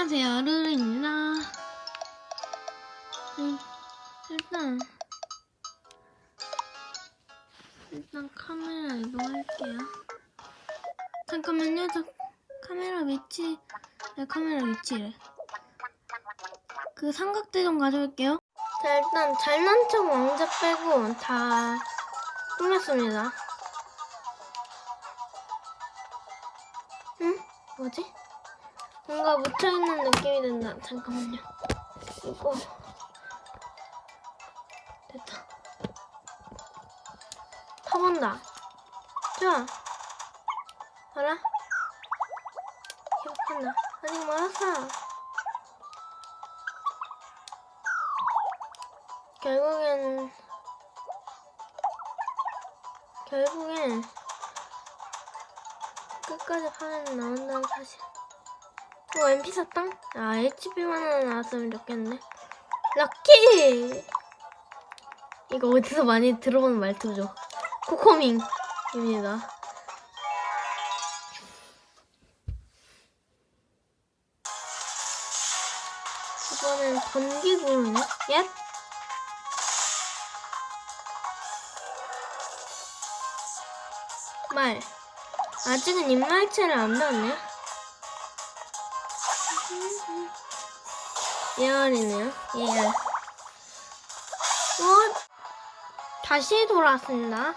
안녕하세요, 루루입니다. 음, 일단, 일단 카메라 이동할게요. 잠깐만요, 저 카메라 위치, 내 카메라 위치래. 그 삼각대 좀 가져올게요. 자, 일단 잘난 척 왕자 빼고 다 꾸몄습니다. 응? 뭐지? 뭔가 묻혀있는 느낌이 든다. 잠깐만요. 이거. 됐다. 타본다. 좋아. 봐라. 기억한다. 아직 멀었어. 결국엔, 결국엔, 끝까지 파면 나온다는 사실. 어, MP 사탕? 아, HP만 하나 나왔으면 좋겠네. 럭키! 이거 어디서 많이 들어본 말투죠. 코코밍입니다. 이번엔 전기구르네? 예? 말. 아직은 입말체를 안 배웠네. 예언이네요. 예언. 어? 다시 돌아왔습니다.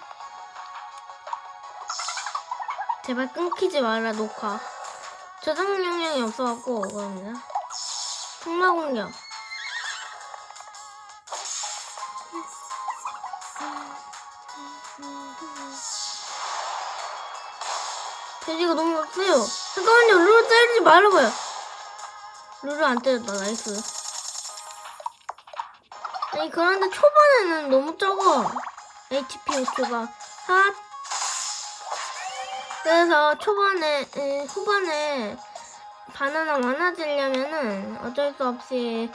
제발 끊기지 마라, 녹화. 저장 용량이 없어갖고, 그럽니다. 통마 공격. 돼지가 너무 없어요. 잠깐만요, 룰 때리지 말아봐요. 룰을 안 때렸다, 나이스. 아니, 그런데 초반에는 너무 적어. HP 호수가. 핫. 그래서 초반에, 에, 후반에 바나나 많아지려면은 어쩔 수 없이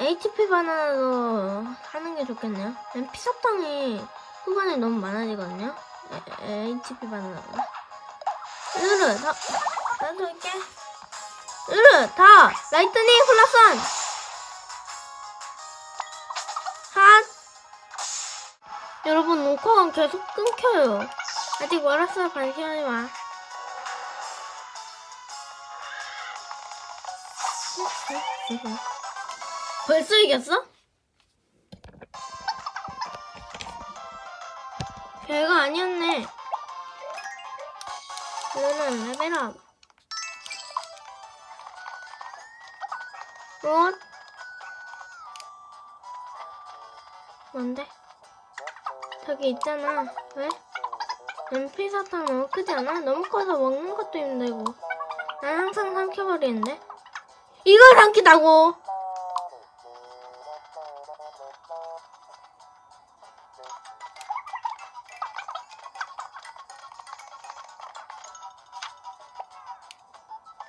HP 바나나로 하는 게 좋겠네요. 피사탕이 후반에 너무 많아지거든요. 에, 에, HP 바나나가. 르르, 나, 나도 할게. 으르 다. 라이트닝 플러선. 핫. 여러분 녹화가 계속 끊겨요. 아직 멀었어요 관심하지 마. 벌써 이겼어? 별거 아니었네. 너는 레벨업 뭐? 뭔데? 저기 있잖아. 왜? MP 사탕 너무 크지 않아? 너무 커서 먹는 것도 힘들고. 난 항상 삼켜버리는데. 이걸 삼키다고!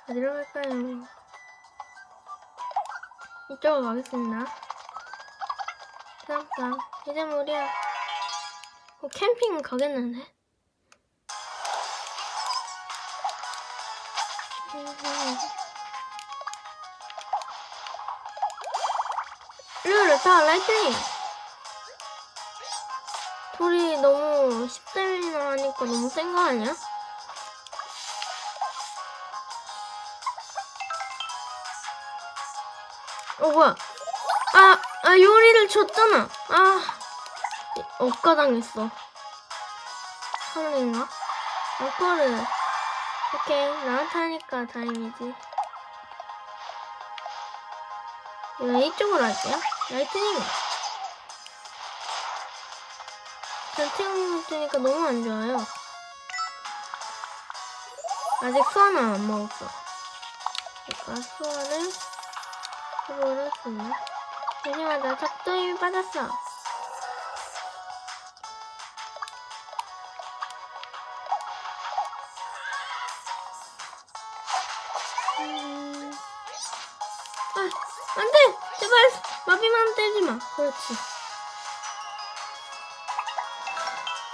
어디로 갈까요? 이쪽으로 가겠습니다. 쌈쌈. 이제 우리야. 어, 캠핑 가겠는데? 르르 다 라이트닝! 둘이 너무 10대면이나 하니까 너무 센 거 아니야? 어 뭐야? 아, 아 요리를 줬잖아. 아, 억가당했어. 하루인가? 억가를. 오케이, 나한테 하니까 다행이지. 이거 이쪽으로 할게요. 라이트닝. 전체적으로 뜨니까 너무 안 좋아요. 아직 수화는 안 먹었어. 그러니까 수화를 모르겠네. 조심하자. 적도이 빠졌어. 음... 아, 안 돼! 제발, 마비만 때리지 마. 그렇지.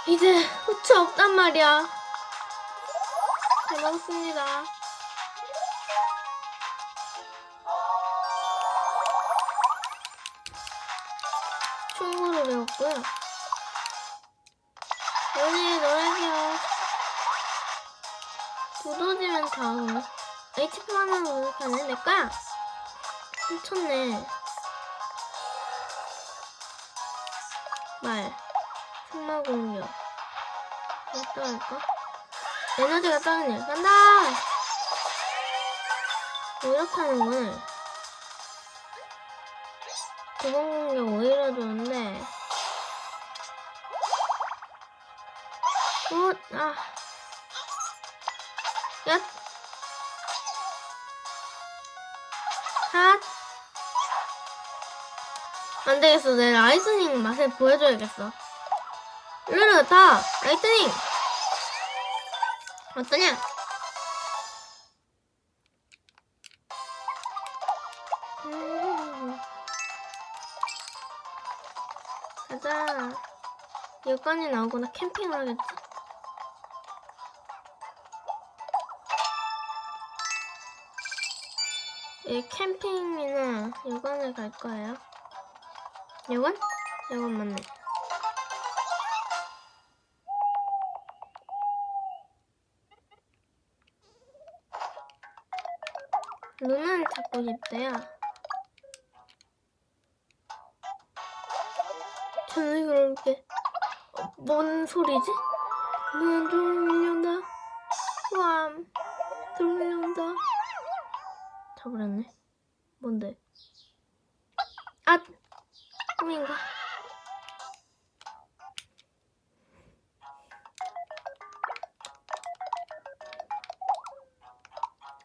이제 후추 없단 말이야. 잘 먹었습니다. 배웠고요. 여기 놀아요. 두더지면 다음. HP 하나 노력하네. 내 거야. 미쳤네. 말. 승마 공격. 어디다 할까? 에너지가 떨어지네. 간다! 노력하는 걸. 두번 공격 오히려 좋은 아. 야. 핫. 안 되겠어. 내 라이트닝 맛을 보여줘야겠어. 르르, 다! 라이트닝! 어떠냐? 음. 가자. 여건이 나오거나 캠핑을 하겠지? 이 캠핑이나 여관을 갈 거예요. 여관? 여관 맞네. 루나를 찾고 싶대요. 저는 그렇게 어, 뭔 소리지? 눈 돌려온다. 와, 돌려온 다. 잡으렸네. 뭔데? 아, 꿈인가?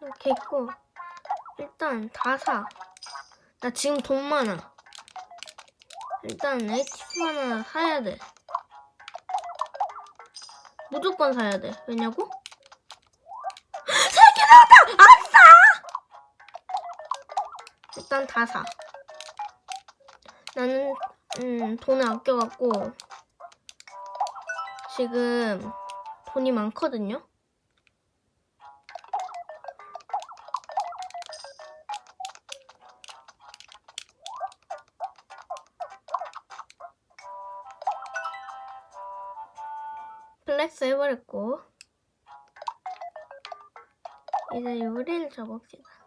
이렇게 있고 일단 다 사. 나 지금 돈 많아. 일단 HP 하나 사야 돼. 무조건 사야 돼. 왜냐고? 일단 다 사. 나는 음, 돈을 아껴갖고 지금 돈이 많거든요. 플렉스 해버렸고 이제 요리를 적읍시다.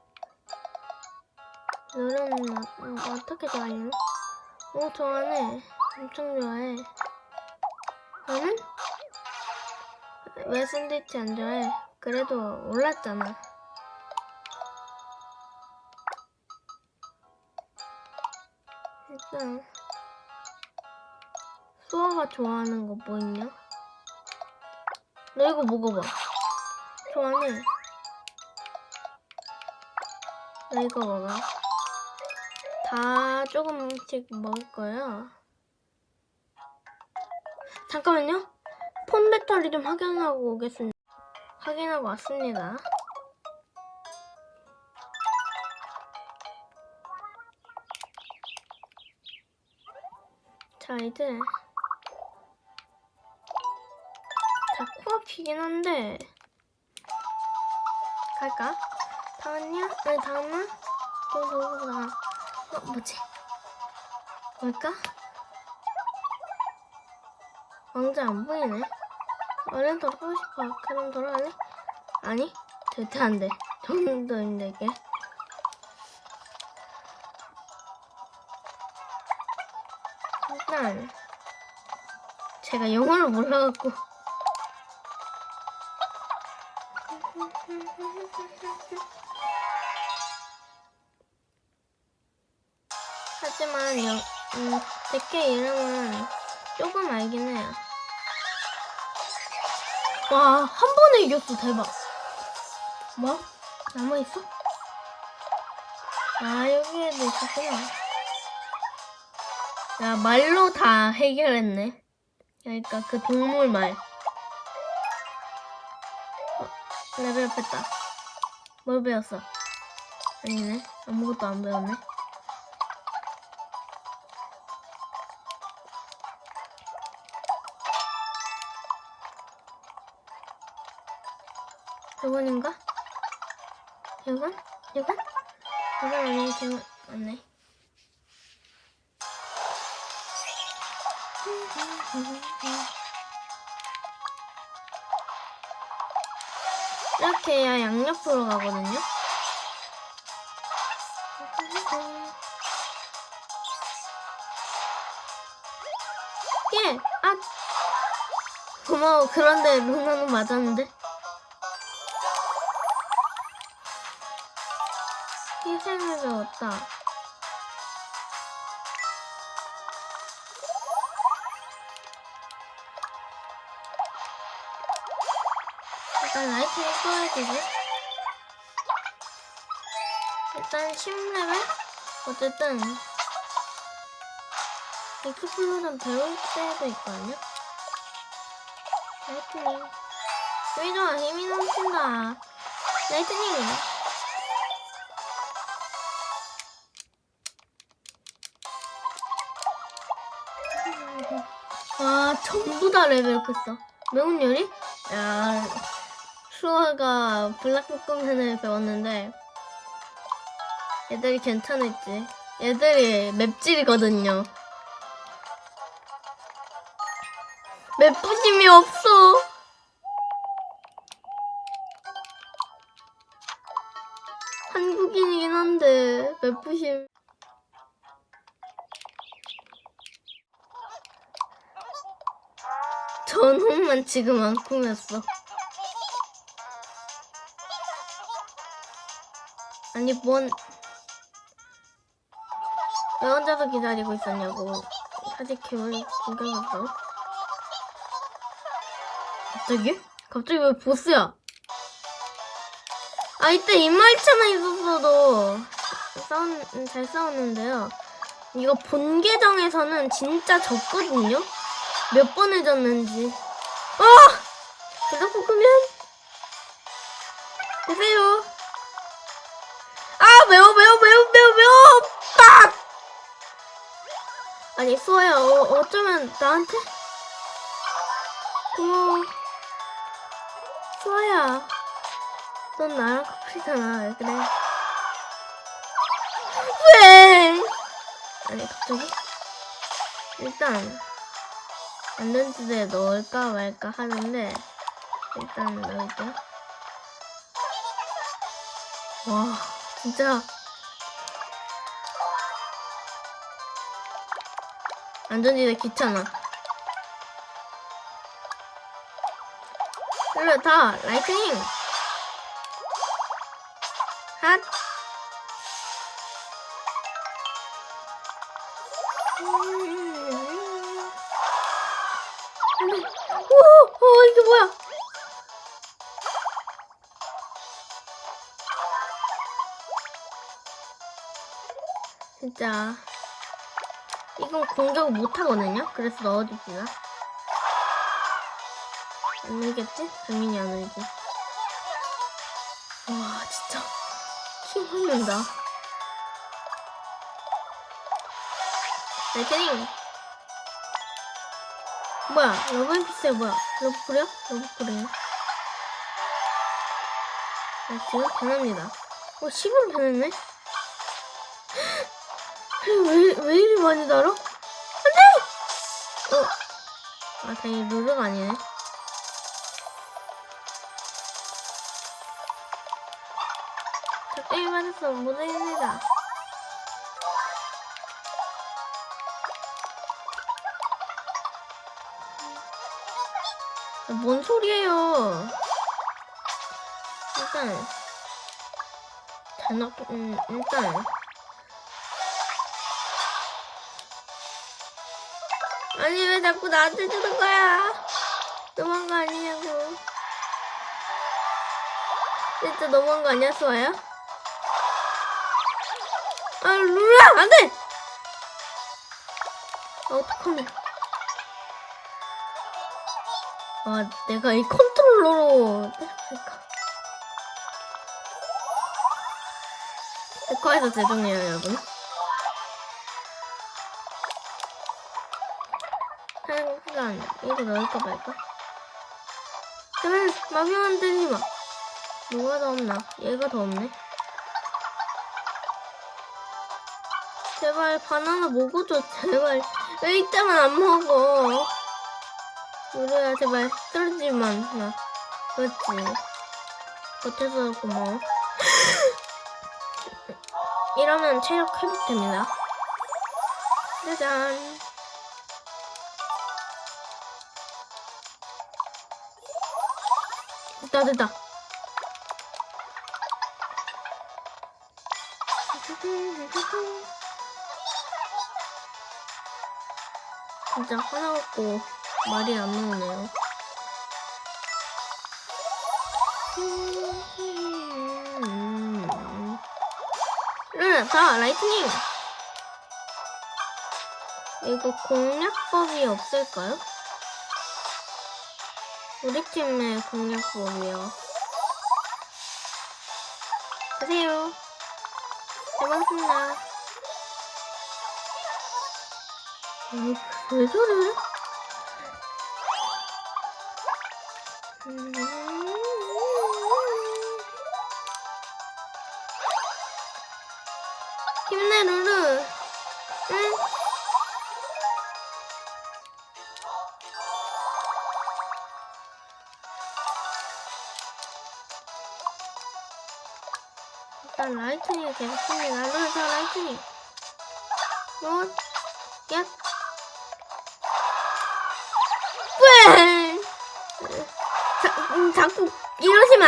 어- 음, 어떻게 좋아하냐? 오 좋아하네. 엄청 좋아해. 너는? 왜 샌드위치 안 좋아해? 그래도 올랐잖아. 일단 수아가 좋아하는 거 뭐 있냐? 너 이거 먹어봐. 좋아하네. 나 이거 먹어. 다 조금씩 먹을 거예요. 잠깐만요. 폰 배터리 좀 확인하고 오겠습니다. 확인하고 왔습니다. 자, 이제 자, 코앞이긴 한데 갈까? 다음이야? 아니 다음은 또또나 어, 뭐지? 뭘까? 왕자 안 보이네. 얼른 돌아가고 싶어. 그럼 돌아갈래? 아니, 절대 안 돼. 정도인데 이게. 일단 제가 영어를 몰라갖고 하지만 영, 음, 제게 이름은 조금 알긴 해요. 와, 한 번에 이겼어, 대박. 뭐? 남아있어? 아, 여기에도 있었구나. 야, 말로 다 해결했네. 그러니까 그 동물 말. 어, 레벨 뺐다. 뭘 배웠어? 아니네. 아무것도 안 배웠네. 저번인가? 이건? 이건? 이건 아니지, 저건 맞네. 이렇게 해야 양옆으로 가거든요. 예! 아! 고마워. 그런데 루나는 맞았는데. 희생을 배웠다. 일단 라이트를 꺼야 되지. 일단 10레벨? 어쨌든 익스플로전 배울 때도 있거든요. 라이트닝. 왜 좋아? 힘이 넘친다. 라이트닝. 와, 전부 다 레벨업했어. 매운 요리? 야, 슈아가 블락볶음면을 배웠는데 애들이 괜찮을지. 애들이 맵찔이거든요. 맵부심이 없어. 한국인이긴 한데 맵부심. 전홍만 지금 안 꾸몄어. 아니 뭔? 왜 혼자서 기다리고 있었냐고. 사실 기분이 공격했어. 갑자기? 갑자기 왜 보스야? 아 이때 인마이차만 있었어도 싸운 잘 싸웠는데요. 이거 본 계정에서는 진짜 졌거든요. 몇 번을 졌는지. 아! 불닭볶음면? 드세요. 아, 매워, 매워, 매워, 매워, 매워! 빡! 아니, 수아야, 어, 어쩌면 나한테? 고마워. 수아야. 넌 나랑 커플이잖아. 왜 그래? 왜? 아니, 갑자기? 일단, 안전지대에 넣을까 말까 하는데 일단 넣을게. 와 진짜. 안전지대 귀찮아. 그래 다. 라이트닝. 핫 이게 뭐야? 진짜 이건 공격 못 하거든요. 그래서 넣어줍시다. 안 늘겠지? 당연히 안 늘지. 와, 진짜 힘 흘린다. 레이닝 뭐야? 러브 피스야 뭐야? 러브콜이야? 러브콜이야? 아, 지금 변합니다. 어, 10은 변했네? 왜, 왜 이리 많이 달아? 안 돼! 어. 아, 다행히 루루가 아니네. 적당히 맞았어. 못해냅니다. 뭔 소리예요? 일단 잘 넣, 음, 일단 아니 왜 자꾸 나한테 주는 거야? 너무한 거 아니냐고. 진짜 너무한 거 아니야, 수아야? 아, 루라! 안 돼! 아, 어떡하냐. 아, 내가 이 컨트롤러로 때려볼까. 데커에서 죄송해요, 여러분. 시간, 이거 넣을까 말까? 제발, 마비만 때리지 마. 누가 더 없나? 얘가 더 없네. 제발 바나나 먹어줘 제발 왜 이때만 안 먹어 우리야 제발 떨어지만 나 그렇지. 버텨서 고마워. 이러면 체력 회복됩니다. 짜잔. 됐다 됐다. 진짜 하나 갖고 말이 안 나오네요. 응, 다 라이트닝. 이거 공략법이 없을까요? 우리 팀의 공략법이요. 보세요. 잘 먹습니다. 음, 왜 저래? 힘내 루루. 응? 일단 라이트닝 계속 씁니다. 루루 저 라이트닝. 굿.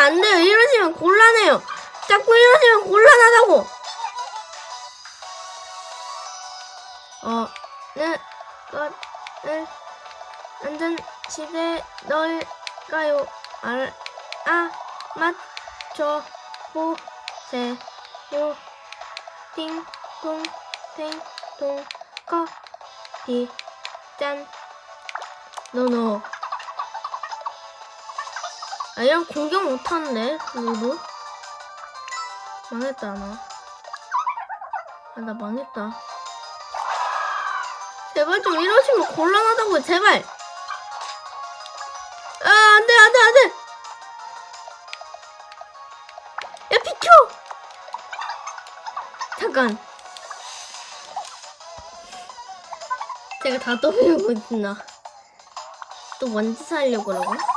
안 돼요. 이러시면 곤란해요. 자꾸 이러시면 곤란하다고. 어, 네, 것을 안전 집에 넣을까요? 알, 아, 맞춰 보 세 요. 띵, 동, ting, 동, 커피, 짠. 노노. 아, 이런 공격 못하는데, 루루? 망했다, 나. 아, 나 망했다. 제발 좀 이러시면 곤란하다고요, 제발! 아, 안 돼, 안 돼, 안 돼! 야, 비켜! 잠깐. 제가 다 떠밀고 있나. 또 뭔지 살려고 그러고.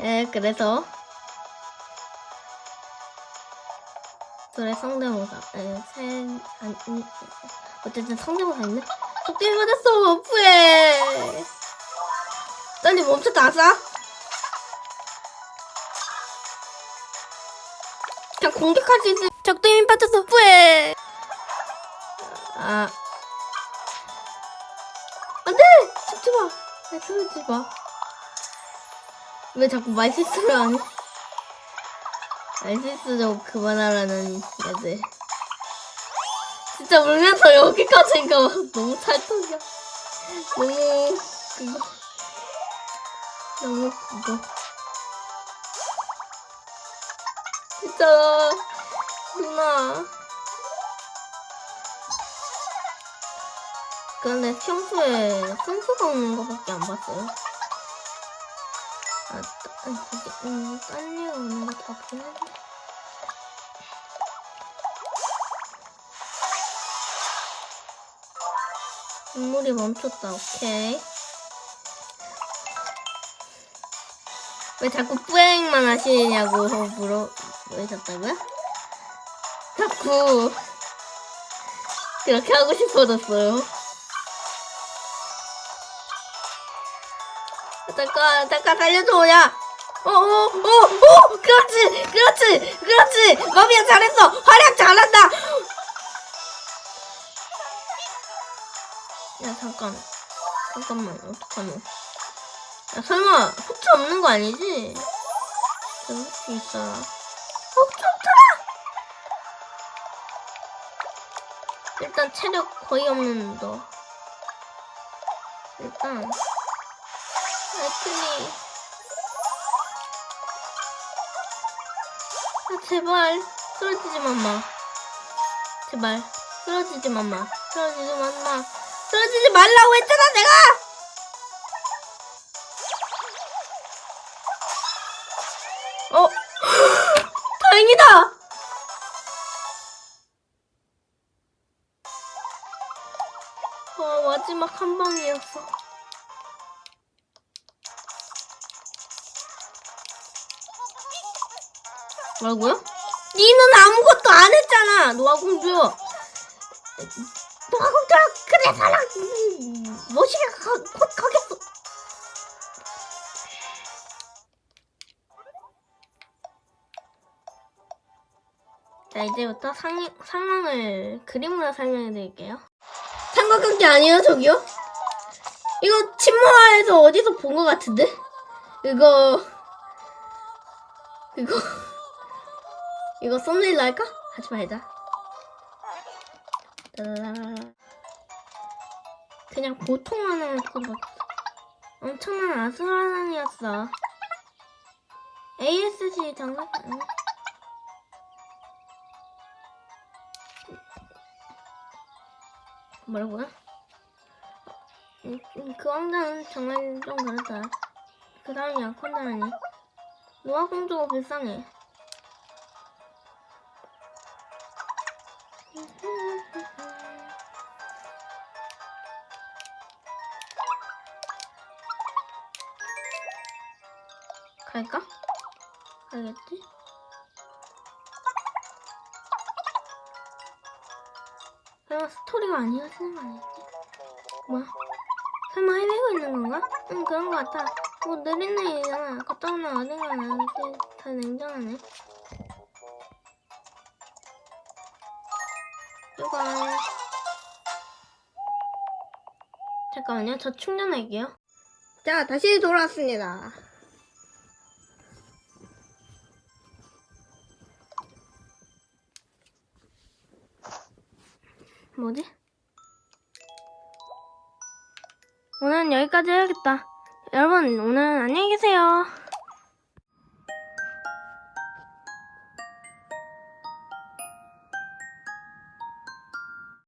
예, 그래서. 둘의 성대모사. 예, 세, 아니, 음, 어쨌든 성대모사 있네? 도깨비 맞았어, 오프해! 딴지 멈췄다, 아싸? 그냥 공격할 수 있을 적당히 빠져서 후회. 아. 안 돼! 죽지 마! 내 쓰러지 마. 왜 자꾸 말 실수를 하니? 말 실수 좀 그만하라는 애들. 진짜 울면서 여기까지인가 봐. 너무 찰떡이야. 너무, 그거. 너무 그거. 진짜 누나 근데 평소에 순수가 없는 거밖에 안 봤어요 음, 딴 얘가 오는 거 같긴 한데 눈물이 멈췄다 오케이 왜 자꾸 뿌행만 하시냐고 물어 보이셨다고요? 자꾸 그렇게 하고 싶어졌어요. 잠깐 잠깐 살려줘 야. 어어어어 어, 어, 그렇지 그렇지 그렇지 마미야 잘했어 활약 잘한다. 야 잠깐 잠깐만 어떡하노? 야 설마 후추 없는 거 아니지? 저 후추 있어라. 어, 후추 없잖아! 일단 체력 거의 없는 너. 일단 애플이 아 제발 쓰러지지 맘마. 제발 쓰러지지 맘마. 쓰러지지 맘마. 쓰러지지 말라고 했잖아 내가! 어? 다행이다! 와, 마지막 한 방이었어. 뭐라고요? 니는 아무것도 안 했잖아, 노아공주. 노아공주, 그래, 사랑. 음, 멋있게 가, 곧 가겠어. 자, 이제부터 상, 상황을 그림으로 설명해 드릴게요. 삼각관계 아니에요, 저기요? 이거 침모아에서 어디서 본 것 같은데? 이거, 이거, 이거 썸네일 할까? 하지 말자. 그냥 보통 하나를 찍어봤어. 엄청난 아슬아슬이었어. ASC 장갑, 응. 뭐라고요? 음, 음, 그 왕자는 정말 좀 그렇다. 그 사람이 약혼자라니. 노아 공주가 불쌍해. 가겠지? 설마 스토리가 아니었는 거 아니지? 뭐야? 설마 헤매고 있는 건가? 응 그런 거 같아 뭐 느린 애이잖아 갔다 오면 어딘가 나한테 다 냉정하네 이거 잠깐만요 저 충전할게요 자 다시 돌아왔습니다 뭐지? 오늘은 여기까지 해야겠다. 여러분, 오늘 안녕히 계세요.